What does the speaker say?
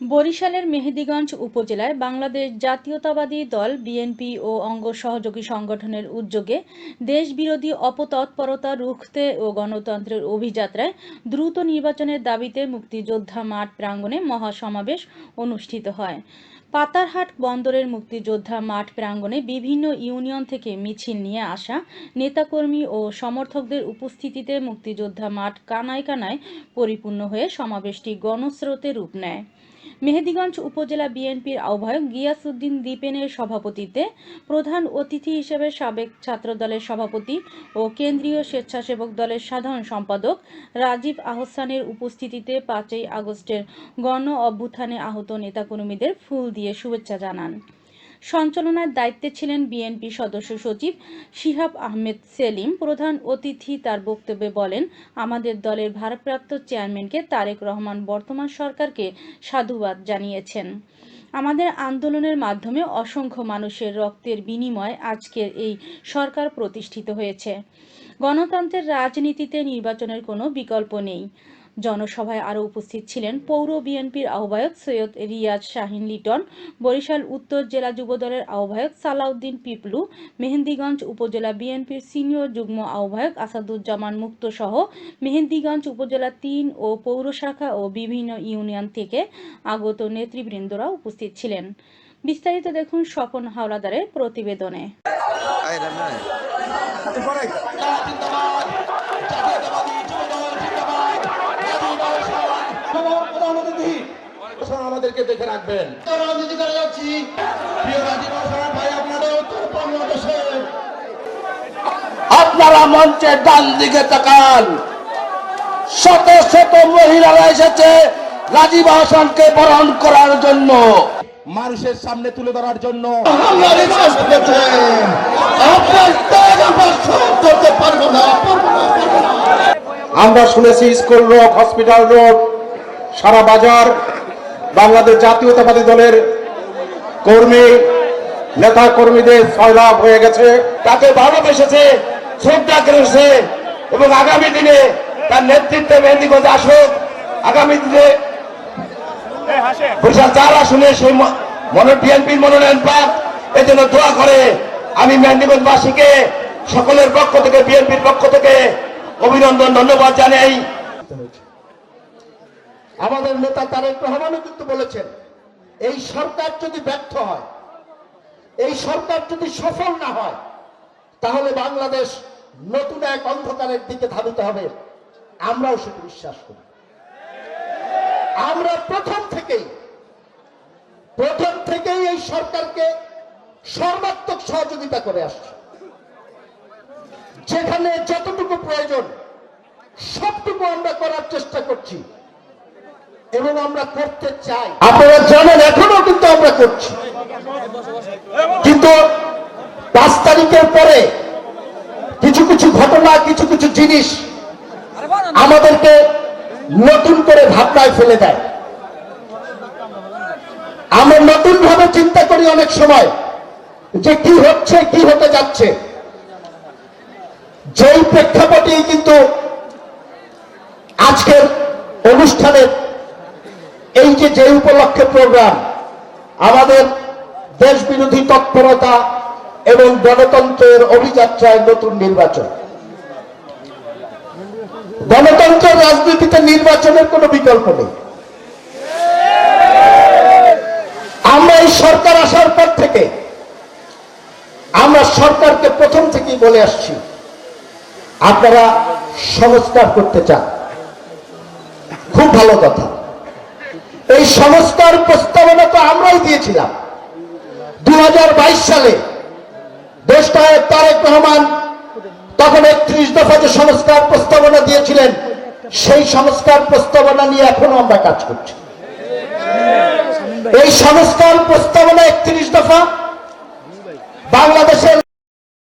বরিশালের মেহেদিগঞ্জ উপজেলায় বাংলাদেশ জাতীয়তাবাদী দল, বিএনপি ও অঙ্গ সহযোগী সংগঠনের উদ্যোগে দেশবিরোধী অপতৎপরতা রুখতে ও গণতন্ত্রের অভিযাত্রায় দ্রুত নির্বাচনের দাবিতে মুক্তিযোদ্ধা মাঠ প্রাঙ্গণে মহাসমাবেশ অনুষ্ঠিত হয়। পাতারহাট বন্দরের মুক্তিযোদ্ধা মাঠ প্রাঙ্গণে বিভিন্ন ইউনিয়ন থেকে মিছিল নিয়ে আসা নেতাকর্মী ও সমর্থকদের উপস্থিতিতে মুক্তিযোদ্ধা মাঠ কানায় কানায় পরিপূর্ণ হয়ে সমাবেশটি গণস্রোতে রূপ নেয়। মেহেদীগঞ্জ উপজেলা বিএনপির আহ্বায়ক গিয়াসউদ্দিন দীপেনের সভাপতিত্বে প্রধান অতিথি হিসেবে সাবেক ছাত্রদলের সভাপতি ও কেন্দ্রীয় স্বেচ্ছাসেবক দলের সাধারণ সম্পাদক রাজীব আহসানের উপস্থিতিতে পাঁচই আগস্টের গণ অভ্যুত্থানে আহত নেতাকর্মীদের ফুল দিয়ে শুভেচ্ছা জানান। সঞ্চালনার দায়িত্বে ছিলেন বিএনপি সদস্য সচিব শিহাব আহমেদ সেলিম। প্রধান অতিথি তার বক্তব্যে বলেন, আমাদের দলের ভারপ্রাপ্ত চেয়ারম্যানকে তারেক রহমান বর্তমান সরকারকে সাধুবাদ জানিয়েছেন। আমাদের আন্দোলনের মাধ্যমে অসংখ্য মানুষের রক্তের বিনিময়ে আজকের এই সরকার প্রতিষ্ঠিত হয়েছে। গণতন্ত্রের রাজনীতিতে নির্বাচনের কোনো বিকল্প নেই। জনসভায় আরও উপস্থিত ছিলেন পৌর বিএনপির আহ্বায়ক সৈয়দ রিয়াজ শাহিন লিটন বরিশাল উত্তর জেলা যুবদলের আহ্বায়ক সালাউদ্দিন পিপলু মেহেন্দিগঞ্জ উপজেলা বিএনপির সিনিয়র যুগ্ম আহ্বায়ক আসাদুজ্জামান মুক্ত সহ মেহেন্দিগঞ্জ উপজেলা তিন ও পৌর শাখা ও বিভিন্ন ইউনিয়ন থেকে আগত নেতৃবৃন্দরা উপস্থিত ছিলেন। বিস্তারিত দেখুন স্বপন হাওলাদারের প্রতিবেদনে। নয় আমাদেরকে দেখে রাখবেন। রাজনীতি করে যাচ্ছি। প্রিয় রাজীব ভাই আপনাদের উত্তর বাংলাদেশে আপনারা মঞ্চের ডান দিকে তাকান। শত শত মহিলারা এসেছে রাজীব হাসানকে বরণ করার জন্য। মানুষের সামনে তুলে ধরার জন্য। আমরা শুনেছি স্কুল রোড হসপিটাল রোড সারা বাজার বাংলাদেশ জাতীয়তাবাদী দলের কর্মী, নেতা কর্মীদের সয়লাভ হয়ে গেছে। তাকে ভালোবেসেছে শ্রদ্ধা করেছে এবং আগামী দিনে তার নেতৃত্বে মেহেন্দিগঞ্জ আসুক। আগামী দিনে বরিশাল চার আসনে সেই মনো বিএনপির মনোনয়ন পাক। এজন্য দোয়া করে আমি মেহেন্দিগঞ্জবাসীকে সকলের পক্ষ থেকে, বিএনপির পক্ষ থেকে অভিনন্দন, ধন্যবাদ জানাই। আমাদের নেতা তারেক রহমানও কিন্তু বলেছেন, এই সরকার যদি ব্যর্থ হয়, এই সরকার যদি সফল না হয়, তাহলে বাংলাদেশ নতুন এক অন্ধকারের দিকে ধাবিত হবে। আমরাও সেটি বিশ্বাস করি। আমরা প্রথম থেকেই প্রথম থেকেই এই সরকারকে সর্বাত্মক সহযোগিতা করে আসছি। যেখানে যতটুকু প্রয়োজন, সবটুকু আমরা করার চেষ্টা করছি। এবং আমরা করতে চাই। আপনারা জানেন, এখনও কিন্তু আমরা করছি। কিন্তু পাঁচ তারিখের পরে কিছু কিছু ঘটনা, কিছু কিছু জিনিস আমাদেরকে নতুন করে ভাবনায় ফেলে দেয়। আমরা নতুন ভাবে চিন্তা করি অনেক সময় যে কি হচ্ছে, কি হতে যাচ্ছে। যেই প্রেক্ষাপটেই কিন্তু আজকের অনুষ্ঠানের এই যে যে উপলক্ষে প্রোগ্রাম আমাদের দেশ বিরোধী তৎপরতা এবং গণতন্ত্রের অভিযাত্রায় নতুন নির্বাচন। গণতন্ত্রের রাজনীতিতে নির্বাচনের কোনো বিকল্প নেই। আমরা এই সরকার আসার পর থেকে, আমরা সরকারকে প্রথম থেকেই বলে আসছি, আপনারা সংস্কার করতে চান। খুব ভালো কথা। এই সংস্কার প্রস্তাবনা তো আমরাই দিয়েছিলাম। দু সালে দেশটায় তারেক রহমান, তখন একত্রিশ দফা যে সংস্কার প্রস্তাবনা দিয়েছিলেন, সেই সংস্কার প্রস্তাবনা নিয়ে এখনও আমরা কাজ করছি। এই সংস্কার প্রস্তাবনা একত্রিশ দফা বাংলাদেশের